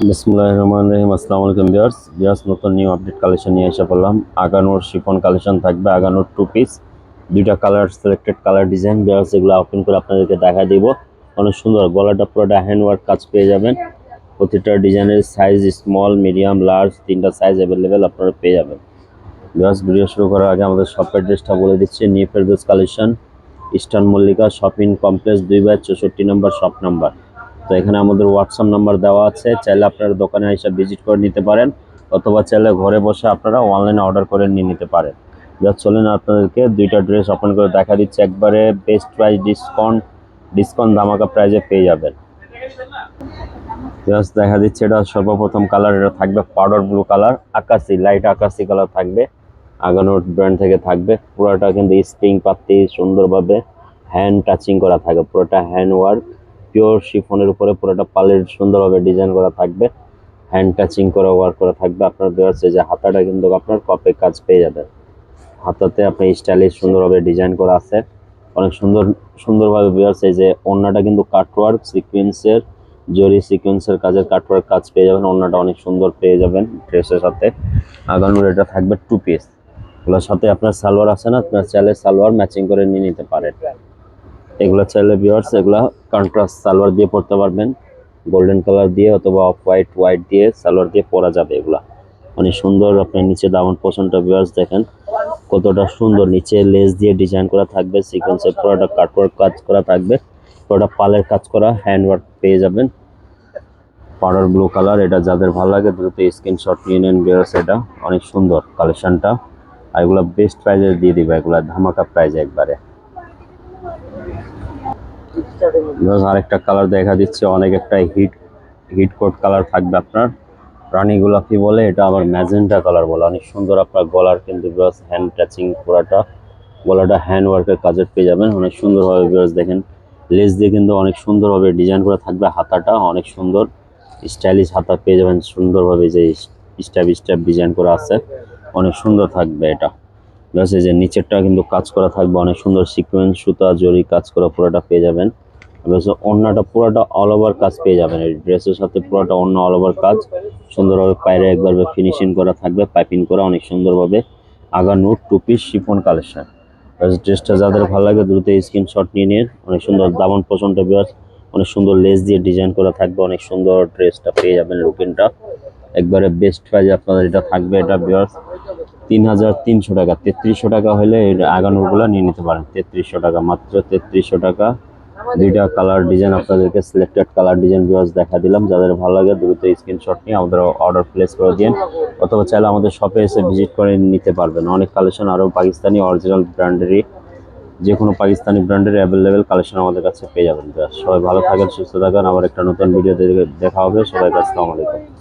বিসমুল্লাহ রহমান রহিম। আসসালামু আলাইকুম বিয়ার্স বিয়ার্স নতুন নিউ আপডেট কালেকশন নিয়ে এসে পড়লাম। আগানোর শিফন কালেকশন থাকবে, আগানোর টু পিস দুইটা colour selected colour design viewers এগুলো ওপেন করে আপনাদেরকে দেখা দিব। অনেক সুন্দর, গলাটা পুরোটা হ্যান্ডওয়ার্ক কাজ পেয়ে যাবেন। প্রতিটা ডিজাইনের সাইজ স্মল মিডিয়াম লার্জ তিনটা সাইজ অ্যাভেলেবেল আপনারা পেয়ে যাবেন। বিয়ার্স ভিডিও শুরু করার আগে আমাদের শপের ড্রেসটা বলে দিচ্ছি। New Ferdous collection, eastern Mallika, shopping complex, দুই বাই চৌষট্টি নম্বর শপ নাম্বার তো এখানে আমাদের হোয়াটসঅ্যাপ নাম্বার দেওয়া আছে। চাইলে আপনারা দোকানে এসে ভিজিট করে নিতে পারেন অথবা চাইলে ঘরে বসে আপনারা অনলাইনে অর্ডার করে নিয়ে নিতে পারেন। যা চলেন আপনাদেরকে দুইটা ড্রেস ওপেন করে দেখা দিচ্ছে। একবারে বেস্ট প্রাইস ডিসকাউন্ট ডিসকাউন্ট ধামাকা প্রাইজে পেয়ে যাবেন। জাস্ট দেখা দিচ্ছে এটা সর্বপ্রথম কালার এটা থাকবে পাউডার ব্লু কালার আকাশি লাইট আকাশি কালার থাকবে। আগানোর ব্র্যান্ড থেকে থাকবে। পুরোটা কিন্তু স্প্রিং পাতি, সুন্দরভাবে হ্যান্ড টাচিং করা থাকবে পুরোটা হ্যান্ড ওয়ার্ক পিওর শিফনের উপরে পুরোটা পালের সুন্দরভাবে ডিজাইন করা থাকবে হ্যান্ড টাচিং করা ওয়ার্ক করা থাকবে। আপনার দেওয়াচ্ছে যে হাতাটা কিন্তু আপনার কপে কাজ পেয়ে যাবে। হাতাতে আপনি স্টাইলিশ সুন্দরভাবে ডিজাইন করা আছে। অনেক সুন্দর, সুন্দরভাবে বেরোচ্ছে যে ওড়নাটা কিন্তু কাটওয়ার্ক সিকুয়েন্সের জরি সিকুয়েন্সের কাজের কাটওয়ার্ক কাজ পেয়ে যাবেন। ওড়নাটা অনেক সুন্দর পেয়ে যাবেন ড্রেসের সাথে। আগানোর এটা থাকবে টু পিস ওগুলোর সাথে আপনার সালোয়ার আছে না? আপনার চাইলে সালোয়ার ম্যাচিং করে নিয়ে নিতে পারেন। এগুলো চাইলে বিয়ার্স এগুলো কন্ট্রাস্ট সালোয়ার দিয়ে পরতে পারবেন। গোল্ডেন কালার দিয়ে অথবা অফ হোয়াইট হোয়াইট দিয়ে সালোয়ার দিয়ে পরা যাবে এগুলা। অনেক সুন্দর আপনার নিচে দামন পছন্দ বিয়ার্স দেখেন। কতটা সুন্দর নিচে লেস দিয়ে ডিজাইন করা থাকবে সিকোয়েন্সের পুরোটা কাটওয়ার্ক কাজ করা থাকবে। পুরোটা পালের কাজ করা হ্যান্ড ওয়ার্ক পেয়ে যাবেন। পাউডার ব্লু কালার এটা যাদের ভালো লাগে দ্রুত স্ক্রিনশট নিয়ে নেন বিয়ার্স এটা অনেক সুন্দর কালেকশনটা আর এগুলো বেস্ট প্রাইজে দিয়ে দিবে, এগুলো ধামাকা প্রাইজে একবারে। আরেকটা কালার দেখা দিচ্ছে, অনেক একটা হিট হিট কোট কালার থাকবে আপনার। রানী গোলাপি বলে? এটা আবার ম্যাজেন্টা কালার বলে। অনেক সুন্দর আপনার গলার কিন্তু বিরাজ হ্যান্ড টাচিং পুরাটা। গলাটা হ্যান্ড ওয়ার্কের কাজের পেয়ে যাবেন। অনেক সুন্দরভাবে বিরাজ দেখেন। লেস দিয়ে কিন্তু অনেক সুন্দরভাবে ডিজাইন করা থাকবে হাতাটা। অনেক সুন্দর। স্টাইলিশ হাতা পেয়ে যাবেন। সুন্দরভাবে যে স্টেপ স্টেপ ডিজাইন করা আছে, অনেক সুন্দর থাকবে এটা। প্লাস এই যে নিচেরটা কিন্তু কাজ করা থাকবে। অনেক সুন্দর সিকোয়েন্স সুতা জরি কাজ করা পুরোটা পেয়ে যাবেন। প্লাস অন্যটা পুরোটা অল ওভার কাজ পেয়ে যাবেন এই ড্রেসের সাথে পুরোটা অন্য অল ওভার কাজ। সুন্দরভাবে পায়রে একবার ফিনিশিং করা থাকবে পাইপিং করা অনেক সুন্দরভাবে। আগানোর টু পিস শিফন, কালেকশন। ড্রেসটা যাদের ভালো লাগে দ্রুত স্ক্রিনশট নিয়ে নিন। অনেক সুন্দর দামন পছন্দ বিয়ার অনেক সুন্দর লেস দিয়ে ডিজাইন করা থাকবে। অনেক সুন্দর ড্রেসটা পেয়ে যাবেন লুকিংটা একবারে বেস্ট প্রাইজ আপনাদের এটা থাকবে এটা বিয়ার্স তিন হাজার তিনশো টাকা। তেত্রিশশো টাকা হলে আগানোরগুলো নিয়ে নিতে পারেন। তেত্রিশশো টাকা, মাত্র তেত্রিশশো টাকা। দুইটা কালার ডিজাইন আপনাদেরকে সিলেক্টেড কালার ডিজাইন ভিউয়ার্স দেখা দিলাম। যাদের ভালো লাগে দ্রুত স্ক্রিনশট নিয়ে আমাদের অর্ডার প্লেস করে দিন অথবা চাইলে আমাদের শপে এসে ভিজিট করে নিতে পারবেন। অনেক কালেকশন আরও পাকিস্তানি অরিজিনাল ব্র্যান্ডেরই যে কোনো পাকিস্তানি ব্র্যান্ডের অ্যাভেলেবেল কালেকশন আমাদের কাছে পেয়ে যাবেন। সবাই ভালো থাকেন সুস্থ থাকেন। আবার একটা নতুন ভিডিও দেখা হবে। সবাই কাছে আসসালামু আলাইকুম।